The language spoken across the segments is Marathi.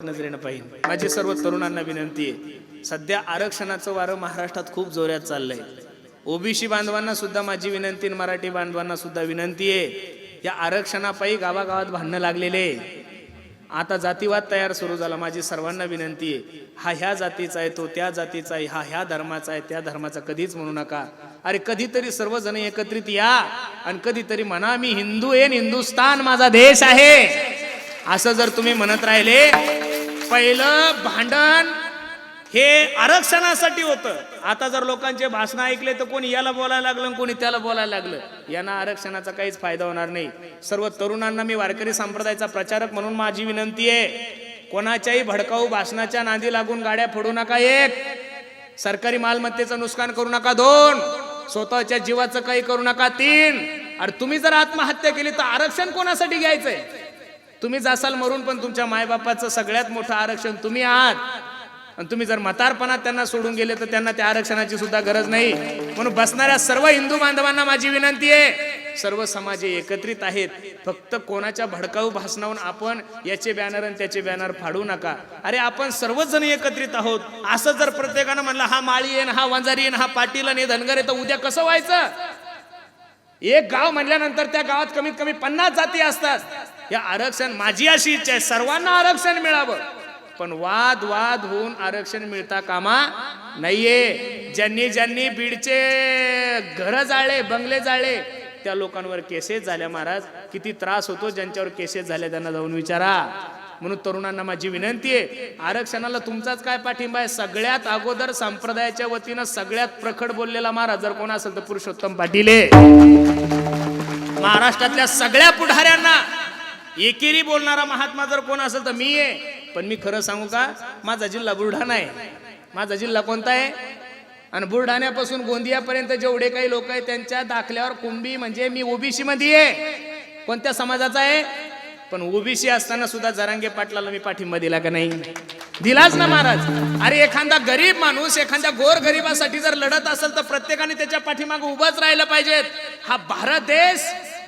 नजरेनं पाहिजे माझी सर्व तरुणांना विनंती आहे सध्या आरक्षणाचं वारं महाराष्ट्रात खूप जोरात चाललंय. ओबीसी बांधवांना सुद्धा माझी विनंती आणि मराठी बांधवांना सुद्धा विनंती आहे या आरक्षणापायी गावागावात भांडणं लागलेले आहे. आता जातीवाद तयार सुरू झाला माझी सर्वांना विनंती आहे हा ह्या जातीचा आहे तो त्या जातीचा आहे हा ह्या धर्माचा आहे त्या धर्माचा कधीच म्हणू नका. अरे कधीतरी सर्वजण एकत्रित या आणि कधीतरी म्हणा मी हिंदू आहे हिंदुस्तान माझा देश आहे. असं जर तुम्ही म्हणत राहिले पहिलं भांडण हे आरक्षणासाठी होतं. आता जर लोकांचे भाषण ऐकले तर कोणी याला बोलायला लागलं कोणी त्याला बोलायला लागलं? यांना आरक्षणाचा काहीच फायदा होणार नाही. सर्व तरुणांना मी वारकरी संप्रदायाचा प्रचारक म्हणून माझी विनंती आहे कोणाच्याही भडकाऊ भाषणाच्या नांदी लागून गाड्या फोडू नका एक. सरकारी मालमत्तेचं नुकसान करू नका दोन. स्वतःच्या जीवाचं काही करू नका तीन. अरे तुम्ही जर आत्महत्या केली तर आरक्षण कोणासाठी घ्यायचंय? तुम्ही जासाल मरून पण तुमच्या मायबापाचं सगळ्यात मोठं आरक्षण तुम्ही आहात. आणि तुम्ही जर म्हातारपणात त्यांना सोडून गेले तर त्यांना त्या आरक्षणाची सुद्धा गरज नाही. म्हणून बसणाऱ्या सर्व हिंदू बांधवांना माझी विनंती आहे सर्व समाज एकत्रित आहेत. फक्त कोणाच्या भडकाऊ भाषणावरून आपण याचे बॅनर आणि त्याचे बॅनर फाडू नका. अरे आपण सर्वच जण एकत्रित आहोत. असं जर प्रत्येकानं म्हणलं हा माळी येन हा वंजारी येन हा पाटील आणि धनगर आहे तर उद्या कसं व्हायचं? एक गाव म्हणल्यानंतर त्या गावात कमीत कमी पन्नास जाती असतात. या आरक्षण माझी अशी इच्छा आहे. सर्वांना आरक्षण मिळावं. पण वाद वाद होऊन आरक्षण मिळता कामा नाहीये. ज्यांनी ज्यांनी बीडचे घर जाळे बंगले जाळे त्या लोकांवर केसेस झाल्या महाराज. किती त्रास होतो ज्यांच्यावर केसेस झाले त्यांना जाऊन विचारा. म्हणून तरुणांना माझी विनंती आहे आरक्षणाला तुमचाच काय पाठिंबा आहे? सगळ्यात अगोदर संप्रदायाच्या वतीनं सगळ्यात प्रखड बोललेला महाराज जर कोण असेल तर पुरुषोत्तम पाटील आहे. महाराष्ट्रातल्या सगळ्या पुढाऱ्यांना एकेरी बोलणारा महात्मा जर कोण असेल तर मी आहे. पण मी खरं सांगू का? माझा जिल्हा बुलढाणा आहे. माझा जिल्हा कोणता आहे? आणि बुलढाण्यापासून गोंदियापर्यंत जेवढे काही लोक आहेत त्यांच्या दाखल्यावर कुंभी म्हणजे मी ओबीसी मध्ये आहे. कोणत्या समाजाचा आहे? पण ओबीसी असताना सुद्धा जरांगे पाटलाला मी पाठिंबा दिला का नाही? दिलाच ना महाराज. अरे एखादा गरीब माणूस एखाद्या गोर गरीबासाठी जर लढत असेल तर प्रत्येकाने त्याच्या पाठीमागे उभंच राहिलं पाहिजेत. हा भारत देश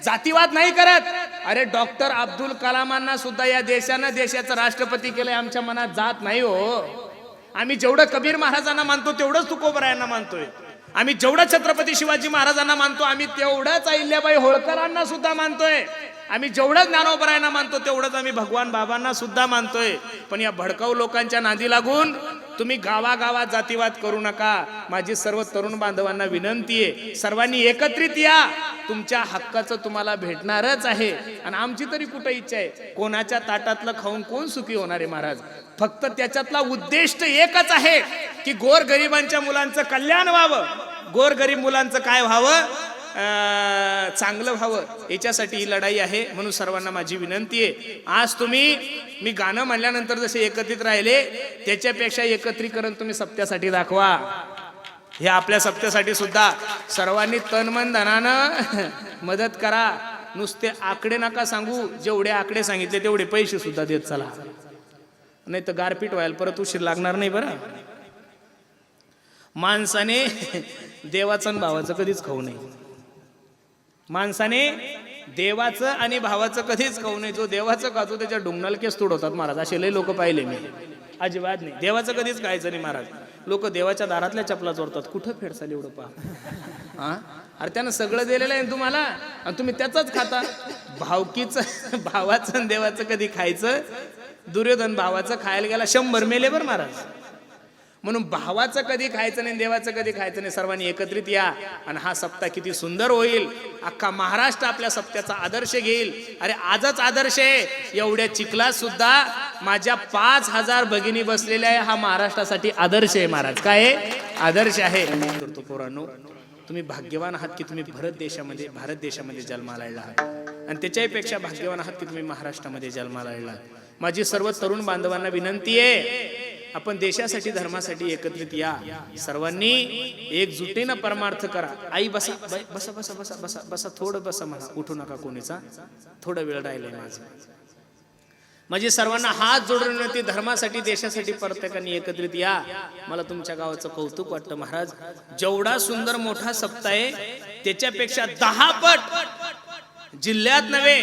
जातीवाद नाही करत. अरे डॉक्टर अब्दुल कलामांना सुद्धा या देशानं देशाचं राष्ट्रपती केलंय आमच्या मनात जात नाही हो. आम्ही जेवढं कबीर महाराजांना मानतो तेवढंच तुकोबरायांना मानतोय. आम्ही जेवढं छत्रपती शिवाजी महाराजांना मानतो आम्ही तेवढंच अहिल्याबाई होळकरांना सुद्धा मानतोय. आम्ही जेवढं ज्ञानोबरायांना मानतो तेवढंच आम्ही भगवान बाबांना सुद्धा मानतोय. पण या भडकाऊ लोकांच्या नादी लागून तुम्ही गावागावात जातीवाद करू नका. माझी सर्व तरुण बांधवांना विनंती आहे. सर्वांनी एकत्रित या. तुमच्या हक्काचं तुम्हाला भेटणारच आहे. आणि आमची तरी कुठं इच्छा आहे? कोणाच्या ताटातलं खाऊन कोण सुखी होणार आहे महाराज? फक्त त्याच्यातला उद्दिष्ट एकच आहे की गोर गरिबांच्या मुलांचं कल्याण व्हावं. गोर गरीब मुलांचं काय व्हावं? चांगलं व्हावं याच्यासाठी ही लढाई आहे म्हणून सर्वांना माझी विनंती आहे. आज तुम्ही मी गाणं म्हणल्यानंतर जसे एकत्रित राहिले त्याच्यापेक्षा एकत्रीकरण तुम्ही सप्त्यासाठी दाखवा. हे आपल्या सप्त्यासाठी सुद्धा सर्वांनी तनमन धनानं मदत करा. नुसते आकडे नका सांगू जेवढे आकडे सांगितले तेवढे पैसे सुद्धा देत चला. नाही तर गारपीट व्हायला परत उशीर लागणार नाही बरं. माणसाने देवाचं भावाचं कधीच खाऊ नये. माणसाने देवाचं आणि भावाचं कधीच खाऊ नये. जो देवाचं खातो त्याच्या डुंगणाला केस तुडवतात महाराज. असे लय लोक पाहिले मी. अजिबात नाही. देवाचं कधीच खायचं नाही महाराज. लोक देवाच्या दारातल्या चपला जोडतात कुठं फेडसाल एवढं पहा हा? अरे त्यानं सगळं दिलेलं आहे ना तुम्हाला? आणि तुम्ही त्याचाच खाता. भावकीचं भावाचं आणि देवाचं कधी खायचं? दुर्योधन भावाचं खायला गेला शंभर मेले बरं महाराज. म्हणून भावाचं कधी खायचं नाही देवाचं कधी खायचं नाही सर्वांनी एकत्रित या आणि हा सप्ताह किती सुंदर होईल. अख्खा महाराष्ट्र आपल्या सप्त्याचा आदर्श घेईल. अरे आजच आदर्श आहे. एवढ्या चिखलात सुद्धा माझ्या पाच हजार भगिनी बसलेल्या आहे. हा महाराष्ट्रासाठी आदर्श आहे महाराज. काय आहे? आदर्श आहे. करतो पोरांनो तुम्ही भाग्यवान आहात की तुम्ही भारत देशामध्ये भारत देशामध्ये जन्माला आहात. आणि त्याच्याही पेक्षा भाग्यवान आहात की तुम्ही महाराष्ट्रामध्ये जन्माला आहात. माझी सर्व तरुण बांधवांना विनंती आहे आपण देशासाठी धर्मासाठी एकत्रित या. सर्वांनी एकजुटीनं परमार्थ करा. आई बसा. ब- बसा बसा बसा बसा बसा. थोडं बसा म्हणा. उठू नका कोणीचा. थोडा वेळ राहिलाय माझं. म्हणजे सर्वांना हात जोडून ते धर्मासाठी देशासाठी प्रत्येकाने एकत्रित या. मला तुमच्या गावाचं कौतुक वाटतं महाराज. जेवढा सुंदर मोठा सप्ताह आहे त्याच्यापेक्षा दहा पट जिल्ह्यात नव्हे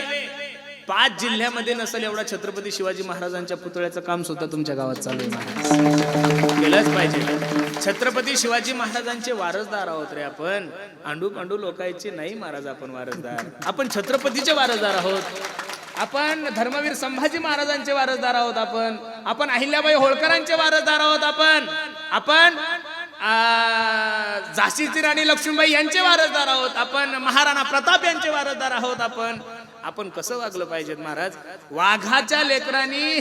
पाच जिल्ह्यामध्ये नसेल एवढा छत्रपती शिवाजी महाराजांच्या पुतळ्याचं काम सुद्धा तुमच्या गावात चालू आहे केलंच पाहिजे. छत्रपती शिवाजी महाराजांचे वारसदार आहोत रे आपण. आंडू पांडू लोकांचे नाही महाराज आपण वारसदार. आपण छत्रपतीचे वारसदार आहोत. आपण धर्मवीर संभाजी महाराजांचे वारसदार आहोत आपण. आपण अहिल्याबाई होळकरांचे वारसदार आहोत आपण. आपण झाशीची राणी लक्ष्मीबाई यांचे वारसदार आहोत आपण. महाराणा प्रताप यांचे वारसदार आहोत आपण. आपण कसं वागलं पाहिजेत महाराज? वाघाच्या लेकरांनी.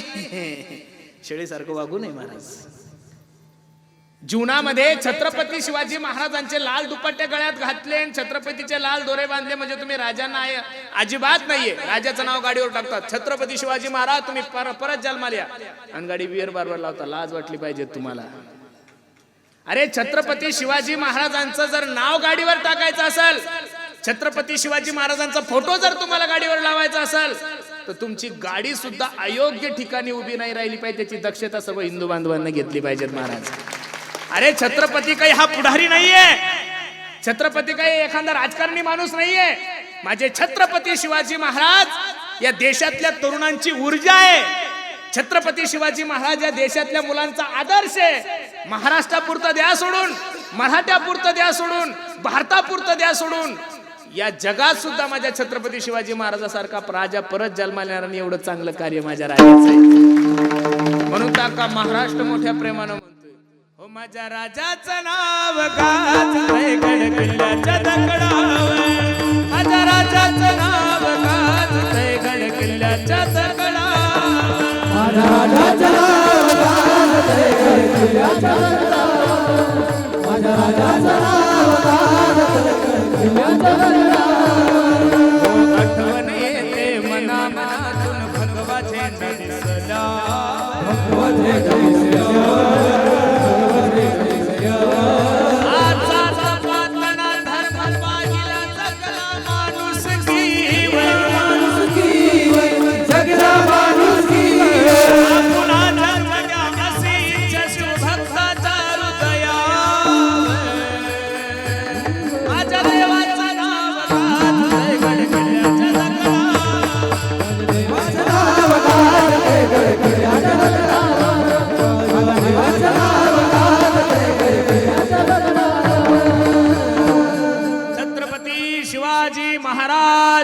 शेळीसारखं वागू नये महाराज. जीवनामध्ये छत्रपती शिवाजी महाराजांचे लाल दुपट्टे गळ्यात घातले आणि छत्रपतीचे लाल दोरे बांधले म्हणजे तुम्ही राजांना आहे- अजिबात नाहीये. राजाचं नाव गाडीवर टाकतात. छत्रपती शिवाजी महाराज तुम्ही परत जन्माल्या आणि गाडी बिअर बारवर लावता. लाज वाटली पाहिजे तुम्हाला. अरे छत्रपती शिवाजी महाराजांचं जर नाव गाडीवर टाकायचं असेल छत्रपती शिवाजी महाराजांचा फोटो जर तुम्हाला गाडीवर लावायचा असेल तर तुमची गाडी सुद्धा अयोग्य ठिकाणी उभी नाही राहिली पाहिजे त्याची दक्षता सर्व हिंदू बांधवांना घेतली पाहिजेत महाराज. अरे छत्रपती काही हा पुढारी नाहीये. छत्रपती काही एखादा राजकारणी माणूस नाहीये. माझे छत्रपती शिवाजी महाराज या देशातल्या तरुणांची ऊर्जा आहे. छत्रपती शिवाजी महाराज या देशातल्या मुलांचा आदर्श आहे. महाराष्ट्रापुरतं द्या सोडून मराठ्यापुरतं द्या सोडून भारतापुरतं द्या सोडून या जगात सुद्धा माझ्या छत्रपती शिवाजी महाराजासारखा राजा परत जन्माला एवढं चांगलं कार्य माझ्या राजाचं आहे. म्हणून काका महाराष्ट्र मोठ्या प्रेमानं म्हणतोय हो माझ्या राजाचं नाव किल्ल्याच्या दगडावर. माझ्या राजाचं नाव गड किल्ल्याच्या दगडावर. आजचा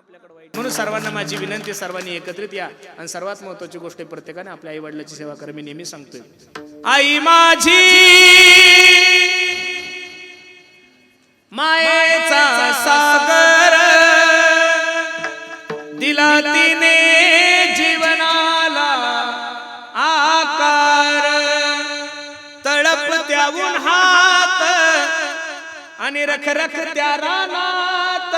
आपल्याकडे वाईट. म्हणून सर्वांना माझी विनंती सर्वांनी एकत्रित या. आणि सर्वात महत्वाची गोष्ट प्रत्येकाने आपल्या आई वडिलाची सेवा कर मी नेहमी सांगतोय. आई माझी मायेचा सागर दिला तिने जीवनाला आकार. तळप त्याहून हात आणि रख रख त्या रानात.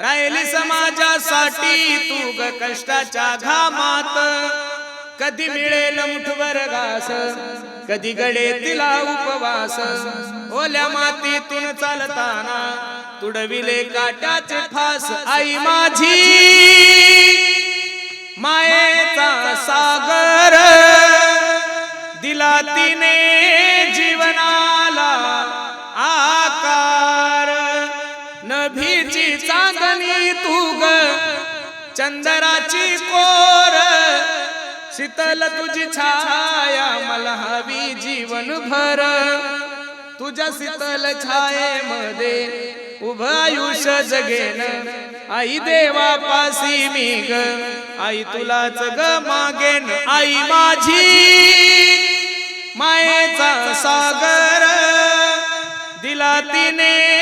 राहिली समाजासाठी तू ग कष्टाच्या घामात कधी मिळेल मुठभर घास. कधी गडे तिला उपवास. ओल्या मातीतून चालताना तुडविले काट्याचे फास. आई माझी. मायेचा सागर. दिला तिने. चंदराची कोर. शीतल तुझी छाया मला हवी जीवन भर. तुझ्या शीतल छायेमध्ये उभ आयुष्य जगेन. आई देवा पासी मी ग आई तुलाच ग मागेन. आई माझी मायेचा सागर. दिला तिने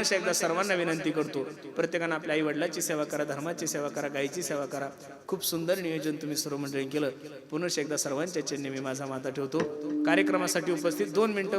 पुन्हा एकदा सर्वांना विनंती करतो प्रत्येकानं आपल्या आई वडिलाची सेवा करा धर्माची सेवा करा गायीची सेवा करा. खूप सुंदर नियोजन तुम्ही सर्व मंडळी केलं. पुन्हा एकदा सर्वांच्या चेन्नई मी माझा माता ठेवतो. कार्यक्रमासाठी उपस्थित दोन मिनिटं